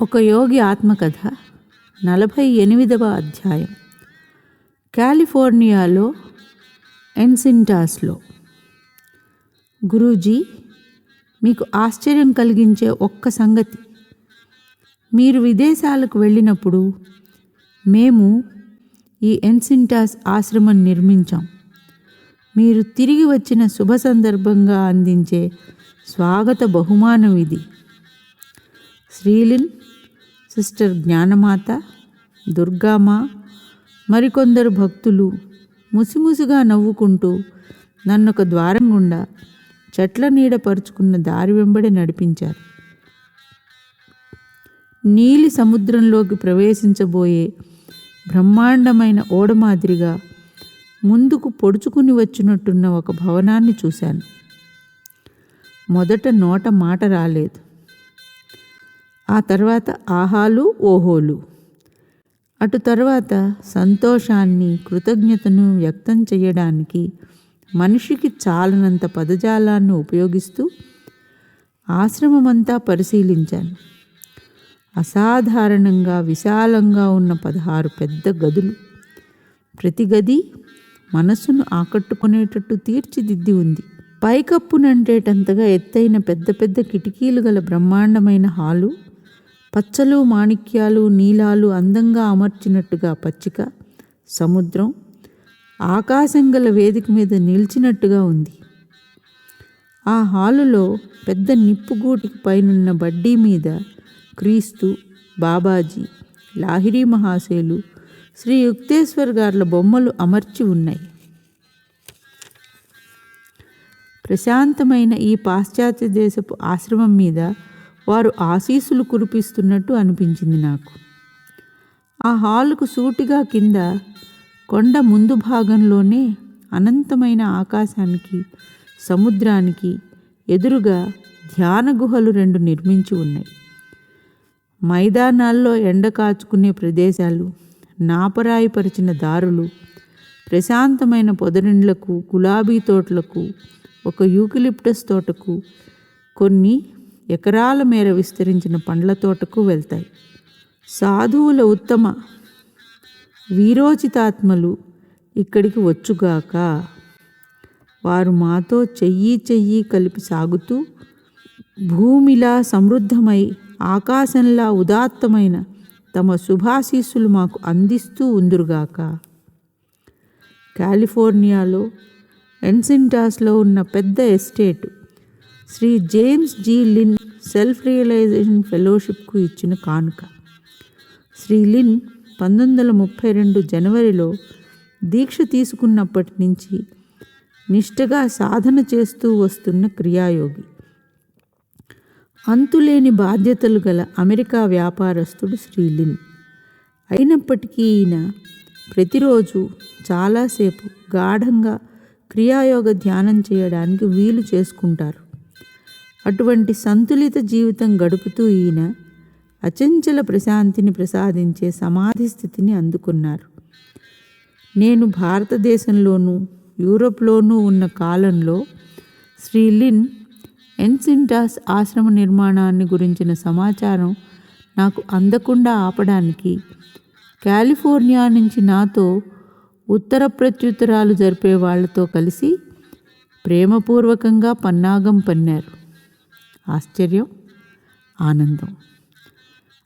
ఒక యోగి ఆత్మకథ నలభై ఎనిమిదవ అధ్యాయం. కాలిఫోర్నియాలో ఎన్సింటాస్లో. గురూజీ మీకు ఆశ్చర్యం కలిగించే ఒక్క సంగతి. మీరు విదేశాలకు వెళ్ళినప్పుడు మేము ఈ ఎన్సింటాస్ ఆశ్రమం నిర్మించాం. మీరు తిరిగి వచ్చిన శుభ సందర్భంగా అందించే స్వాగత బహుమానం ఇది. శ్రీలిన్ సిస్టర్ జ్ఞానమాత దుర్గామా మరికొందరు భక్తులు ముసిముసిగా నవ్వుకుంటూ నన్ను ఒక ద్వారం గుండా చెట్ల నీడ పరుచుకున్న దారి వెంబడి నడిపించారు. నీలి సముద్రంలోకి ప్రవేశించబోయే బ్రహ్మాండమైన ఓడ మాదిరిగా ముందుకు పొడుచుకుని వచ్చినట్టున్న ఒక భవనాన్ని చూశాను. మొదట నోట మాట రాలేదు. ఆ తర్వాత ఆహాలు ఓహోలు. అటు తర్వాత సంతోషాన్ని కృతజ్ఞతను వ్యక్తం చేయడానికి మనిషికి చాలనంత పదజాలాన్ని ఉపయోగిస్తూ ఆశ్రమమంతా పరిశీలించాను. అసాధారణంగా విశాలంగా ఉన్న పదహారు పెద్ద గదులు. ప్రతి గది మనస్సును ఆకట్టుకునేటట్టు తీర్చిదిద్ది ఉంది. పైకప్పునంటేటంతగా ఎత్తైన పెద్ద పెద్ద కిటికీలు గల బ్రహ్మాండమైన హాలు పచ్చలు మాణిక్యాలు నీలాలు అందంగా అమర్చినట్టుగా పచ్చిక సముద్రం ఆకాశం గల వేదిక మీద నిలిచినట్టుగా ఉంది. ఆ హాలులో పెద్ద నిప్పుగూటికి పైనున్న బడ్డీ మీద క్రీస్తు బాబాజీ లాహిరి మహాశయులు శ్రీ యుక్తేశ్వర్ గార్ల బొమ్మలు అమర్చి ఉన్నాయి. ప్రశాంతమైన ఈ పాశ్చాత్య దేశపు ఆశ్రమం మీద వారు ఆశీస్సులు కురిపిస్తున్నట్టు అనిపించింది నాకు. ఆ హాలుకు సూటిగా కింద కొండ ముందు భాగంలోనే అనంతమైన ఆకాశానికి సముద్రానికి ఎదురుగా ధ్యాన గుహలు రెండు నిర్మించి ఉన్నాయి. మైదానాల్లో ఎండ కాచుకునే ప్రదేశాలు నాపరాయిపరిచిన దారులు ప్రశాంతమైన పొదరిండ్లకు గులాబీ తోటలకు ఒక యూకిలిప్టస్ తోటకు కొన్ని ఎకరాల మేర విస్తరించిన పండ్ల తోటకు వెళ్తాయి. సాధువుల ఉత్తమ వీరోచితాత్మలు ఇక్కడికి వచ్చుగాక వారు మాతో చెయ్యి చెయ్యి కలిపి సాగుతూ భూమిలా సమృద్ధమై ఆకాశంలా ఉదాత్తమైన తమ శుభాశీస్సులు మాకు అందిస్తూ ఉందురుగాక. కాలిఫోర్నియాలో ఎన్సింటాస్లో ఉన్న పెద్ద estate Shri James J Lynn self realization ఫెలోషిప్కు ఇచ్చిన కానుక. శ్రీ లిన్ పంతొమ్మిది వందల ముప్పై రెండు జనవరిలో దీక్ష తీసుకున్నప్పటి నుంచి నిష్టగా సాధన చేస్తూ వస్తున్న క్రియాయోగి. అంతులేని బాధ్యతలు గల అమెరికా వ్యాపారస్తుడు శ్రీలిన్ అయినప్పటికీ ఈయన ప్రతిరోజు చాలాసేపు గాఢంగా క్రియాయోగ ధ్యానం చేయడానికి వీలు చేసుకుంటారు. అటువంటి సంతులిత జీవితం గడుపుతూ ఈయన అచంచల ప్రశాంతిని ప్రసాదించే సమాధి స్థితిని అందుకున్నారు. నేను భారతదేశంలోనూ యూరోప్లోనూ ఉన్న కాలంలో శ్రీలిన్ ఎన్సింటాస్ ఆశ్రమ నిర్మాణాన్ని గురించిన సమాచారం నాకు అందకుండా ఆపడానికి కాలిఫోర్నియా నుంచి నాతో ఉత్తర ప్రత్యుత్తరాలు జరిపే వాళ్ళతో కలిసి ప్రేమపూర్వకంగా పన్నాగం పన్నారు. ఆశ్చర్యం ఆనందం.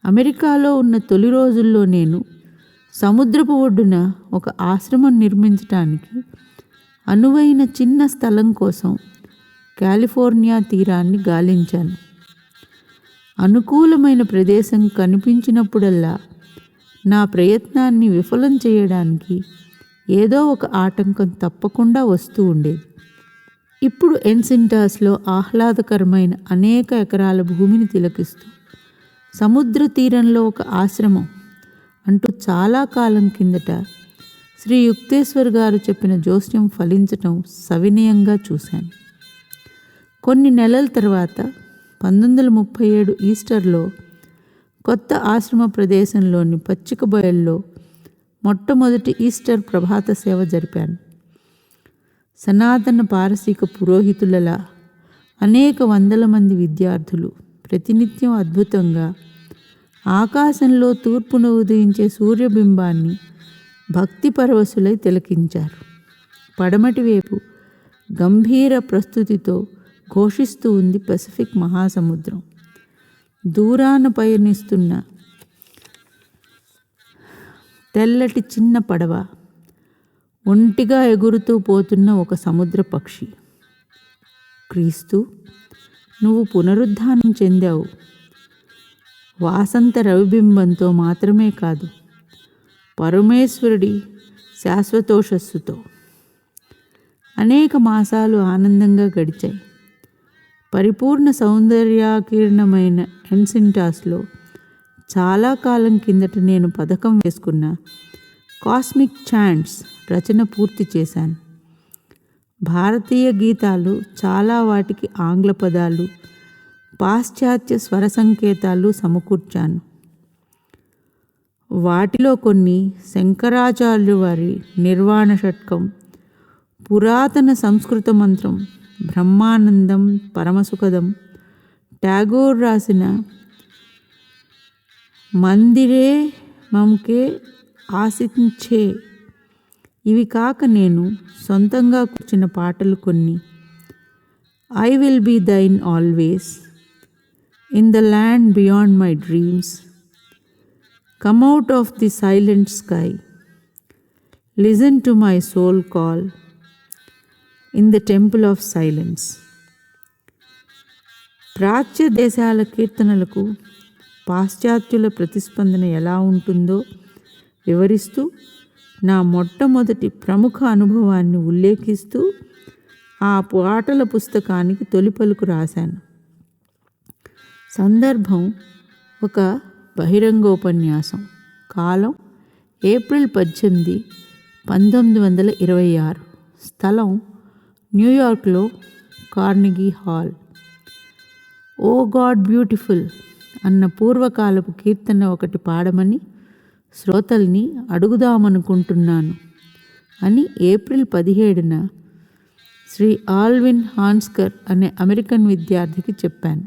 అమెరికాలో ఉన్న తొలి రోజుల్లో నేను సముద్రపు ఒడ్డున ఒక ఆశ్రమం నిర్మించటానికి అనువైన చిన్న స్థలం కోసం కాలిఫోర్నియా తీరాన్ని గాలించాను. అనుకూలమైన ప్రదేశం కనిపించినప్పుడల్లా నా ప్రయత్నాన్ని విఫలం చేయడానికి ఏదో ఒక ఆటంకం తప్పకుండా వస్తూ ఉండేది. ఇప్పుడు ఎన్సింటాస్లో ఆహ్లాదకరమైన అనేక ఎకరాల భూమిని తిలకిస్తూ సముద్ర తీరంలో ఒక ఆశ్రమం అంటూ చాలా కాలం కిందట శ్రీ యుక్తేశ్వర్ గారు చెప్పిన జోస్యం ఫలించటం సవినయంగా చూశాను. కొన్ని నెలల తర్వాత పంతొమ్మిది వందల ముప్పై ఏడు ఈస్టర్లో కొత్త ఆశ్రమ ప్రదేశంలోని పచ్చిక బయల్లో మొట్టమొదటి ఈస్టర్ ప్రభాత సేవ జరిపాను. సనాతన పారసీక పురోహితులలా అనేక వందల మంది విద్యార్థులు ప్రతినిత్యం అద్భుతంగా ఆకాశంలో తూర్పును ఉదయించే సూర్యబింబాన్ని భక్తి పరవశులై తిలకించారు. పడమటి వైపు గంభీర ప్రస్తుతితో ఘోషిస్తూ ఉంది పసిఫిక్ మహాసముద్రం. దూరాన పయనిస్తున్న తెల్లటి చిన్న పడవ ఒంటిగా ఎగురుతూ పోతున్న ఒక సముద్ర పక్షి. క్రీస్తు నువ్వు పునరుద్ధానం చెందావు. వాసంత రవిబింబంతో మాత్రమే కాదు పరమేశ్వరుడి శాశ్వతోషస్సుతో. అనేక మాసాలు ఆనందంగా గడిచాయి. పరిపూర్ణ సౌందర్యాకీర్ణమైన ఎన్సింటాస్లో చాలా కాలం కిందట నేను పథకం వేసుకున్న కాస్మిక్ ఛాంట్స్ రచన పూర్తి చేశాను. భారతీయ గీతాలు చాలా వాటికి ఆంగ్ల పదాలు పాశ్చాత్య స్వర సంకేతాలు సమకూర్చాను. వాటిలో కొన్ని శంకరాచార్యులు వారి నిర్వాణ షట్కం పురాతన సంస్కృత మంత్రం బ్రహ్మానందం పరమసుఖదం ట్యాగోర్ రాసిన మందిరే మమ్కే ఆశించే ఇవి కాక నేను సొంతంగా కూర్చిన పాటలు కొన్ని. I will be thine always in the land beyond my dreams come out of the silent sky listen to my soul call in the temple of silence ప్రాచ్య దేశాల కీర్తనలకు పాశ్చాత్యుల ప్రతిస్పందన ఎలా ఉంటుందో వివరిస్తూ నా మొట్టమొదటి ప్రముఖ అనుభవాన్ని ఉల్లేఖిస్తూ ఆ పాటల పుస్తకానికి తొలి పలుకు రాశాను. సందర్భం ఒక బహిరంగోపన్యాసం. కాలం ఏప్రిల్ పద్దెనిమిది పంతొమ్మిది వందల ఇరవై ఆరు. స్థలం న్యూయార్క్లో Carnegie hall. O God beautiful అన్న పూర్వకాలపు కీర్తన ఒకటి పాడమని శ్రోతల్ని అడుగుదామనుకుంటున్నాను అని ఏప్రిల్ పదిహేడున శ్రీ ఆల్విన్ హాన్స్కర్ అనే అమెరికన్ విద్యార్థికి చెప్పాను.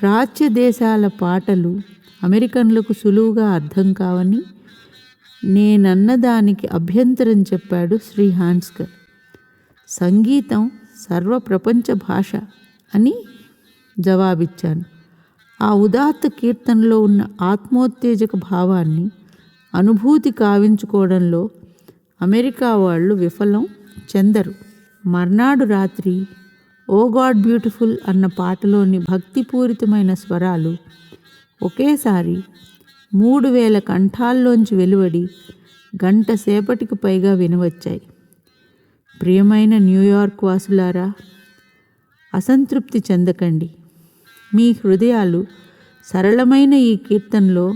ప్రాచ్య దేశాల పాటలు అమెరికన్లకు సులువుగా అర్థం కావని నేనన్న దానికి అభ్యంతరం చెప్పాడు శ్రీ హాన్స్కర్. సంగీతం సర్వప్రపంచ భాష అని జవాబిచ్చాను. ఆ ఉదాత్త కీర్తనలో ఉన్న ఆత్మోత్తేజక భావాన్ని అనుభూతి కావించుకోవడంలో అమెరికా వాళ్ళు విఫలం చెందరు. మర్నాడు రాత్రి ఓ గాడ్ బ్యూటిఫుల్ అన్న పాటలోని భక్తిపూరితమైన స్వరాలు ఒకేసారి మూడు వేల కంఠాల్లోంచి వెలువడి గంట సేపటికి పైగా వినవచ్చాయి. ప్రియమైన న్యూయార్క్ వాసులారా అసంతృప్తి చెందకండి. మీ హృదయాలు సరళమైన ఈ కీర్తనలో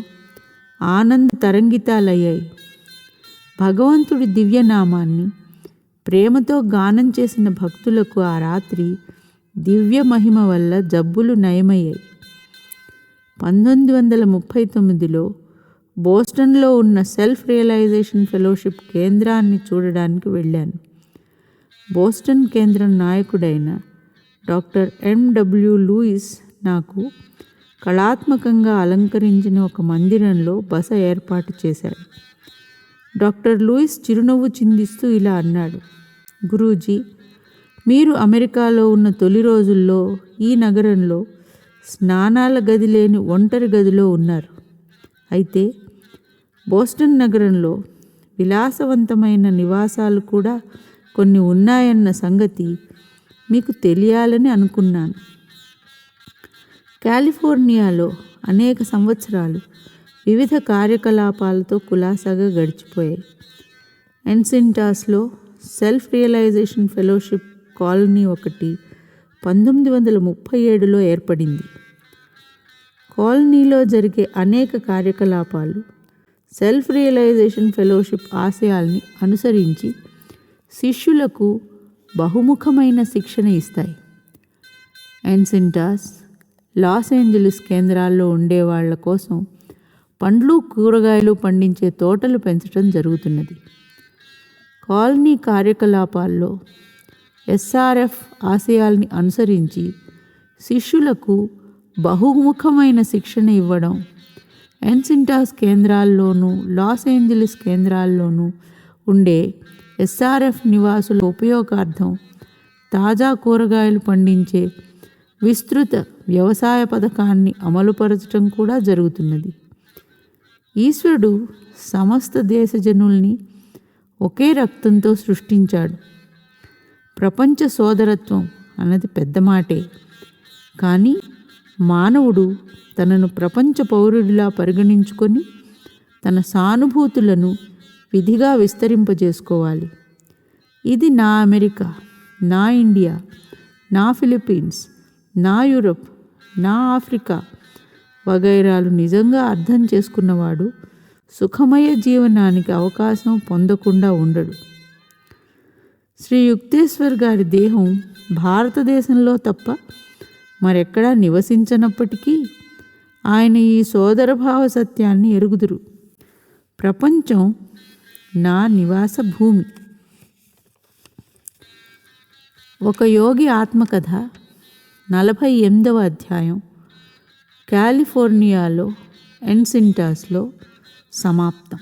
ఆనంద తరంగితాలయ్యాయి. భగవంతుడి దివ్యనామాన్ని ప్రేమతో గానం చేసిన భక్తులకు ఆ రాత్రి దివ్య మహిమ వల్ల జబ్బులు నయమయ్యాయి. పంతొమ్మిది వందల ముప్పై తొమ్మిదిలో బోస్టన్లో ఉన్న సెల్ఫ్ రియలైజేషన్ ఫెలోషిప్ కేంద్రాన్ని చూడడానికి వెళ్ళాను. బోస్టన్ కేంద్రం నాయకుడైన డాక్టర్ ఎండబ్ల్యూ లూయిస్ నాకు కళాత్మకంగా అలంకరించిన ఒక మందిరంలో బస ఏర్పాటు చేశాడు. డాక్టర్ లూయిస్ చిరునవ్వు చిందిస్తూ ఇలా అన్నాడు గురూజీ మీరు అమెరికాలో ఉన్న తొలి రోజుల్లో ఈ నగరంలో స్నానాల గది లేని ఒంటరి గదిలో ఉన్నారు. అయితే బోస్టన్ నగరంలో విలాసవంతమైన నివాసాలు కూడా కొన్ని ఉన్నాయన్న సంగతి మీకు తెలియాలని అనుకున్నాను. కాలిఫోర్నియాలో అనేక సంవత్సరాలు వివిధ కార్యకలాపాలతో కులాసాగా గడిచిపోయాయి. ఎన్సింటాస్లో సెల్ఫ్ రియలైజేషన్ ఫెలోషిప్ కాలనీ ఒకటి పంతొమ్మిది వందల ముప్పై ఏడులో ఏర్పడింది. కాలనీలో జరిగే అనేక కార్యకలాపాలు సెల్ఫ్ రియలైజేషన్ ఫెలోషిప్ ఆశయాల్ని అనుసరించి శిష్యులకు బహుముఖమైన శిక్షణ ఇస్తాయి. ఎన్సింటాస్ లాస్ ఏంజలిస్ కేంద్రాల్లో ఉండే వాళ్ళ కోసం పండ్లు కూరగాయలు పండించే తోటలు పెంచడం జరుగుతున్నది. కాలనీ కార్యకలాపాల్లో ఎస్ఆర్ఎఫ్ ఆశయాల్ని అనుసరించి శిష్యులకు బహుముఖమైన శిక్షణ ఇవ్వడం ఎన్సింటాస్ కేంద్రాల్లోనూ లాస్ ఏంజలిస్ కేంద్రాల్లోనూ ఉండే ఎస్ఆర్ఎఫ్ నివాసుల ఉపయోగార్థం తాజా కూరగాయలు పండించే విస్తృత వ్యవసాయ పథకాన్ని అమలుపరచడం కూడా జరుగుతున్నది. ఈశ్వరుడు సమస్త దేశ జనుల్ని ఒకే రక్తంతో సృష్టించాడు. ప్రపంచ సోదరత్వం అన్నది పెద్ద మాటే. కానీ మానవుడు తనను ప్రపంచ పౌరుడిలా పరిగణించుకొని తన సానుభూతులను విధిగా విస్తరింపజేసుకోవాలి. ఇది నా అమెరికా నా ఇండియా నా ఫిలిప్పీన్స్ నా యూరప్ నా ఆఫ్రికా. వగైరాలు నిజంగా అర్థం చేసుకున్నవాడు సుఖమయ జీవనానికి అవకాశం పొందకుండా ఉండడు. శ్రీ యుక్తేశ్వర్ గారి దేహం భారతదేశంలో తప్ప మరెక్కడా నివసించనప్పటికీ ఆయన ఈ సోదరభావ సత్యాన్ని ఎరుగుదురు. ప్రపంచం నా నివాస భూమి. ఒక యోగి ఆత్మకథ నలభై ఎనిమిదవ అధ్యాయం. కాలిఫోర్నియాలో ఎన్సింటాస్లో సమాప్తం.